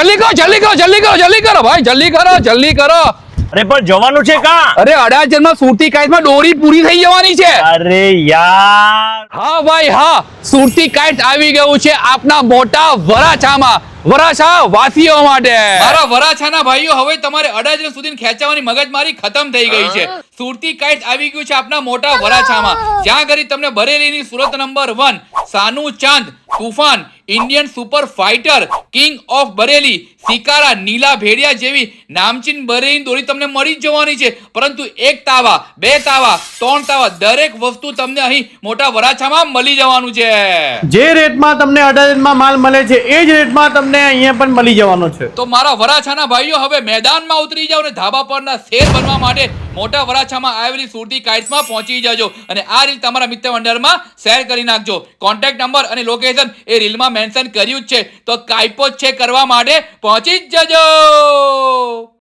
જલ્દી કરો જલ્દી કરો જલ્દી કરો જલ્દી કરો ભાઈ જલ્દી કરો જલ્દી કરો. અરે પણ જવાનું છે કા? અરે અડાજણમાં સુરતી કાઈટમાં દોરી પૂરી થઈ જવાની છે. અરે યાર. હા ભાઈ હા. સુરતી કાઈટ આવી ગયું છે આપના મોટા વરાછામાં. વરાછા વાસીઓ માટે. મારા વરાછાના ભાઈઓ હવે તમારે અડાજણ સુધી ખેંચાવાની મગજમારી ખતમ થઈ ગઈ છે. સુરતી કાઈટ આવી ગયું છે આપના મોટા વરાછામાં. જ્યાં કરી તમને બરેલીની Surat number one Sanu Chand Toofan Indian super fighter king of Bareilly Sikara Neela Bhediya જેવી નામચીન બરેલી દોરી તમને મળી જ જવાની છે. પરંતુ એક તાવા બે તાવા ત્રણ તાવા દરેક વસ્તુ તમને અહીં મોટા વરાછામાં મળી જવાનું છે. જે રેટમાં તમને અડાજનમાં માલ મળે છે એ જ રેટમાં તમને અહીંયા પણ મળી જવાનો છે. તો મારા વરાછાના ભાઈઓ હવે મેદાનમાં ઉતરી જાઓ અને ધાબા પરના શેર બનવા માટે મોટા વરાછામાં આવેલી સુરતી કાઇટ્સમાં પહોંચી જજો. અને આ રીલ તમારા મિત્ર મંડળમાં શેર કરી નાખજો. કોન્ટેક્ટ નંબર અને લોકેશન એ રીલમાં મેન્શન કર્યું છે તો કાયપો છે કરવા માટે પહોંચી જ જજો!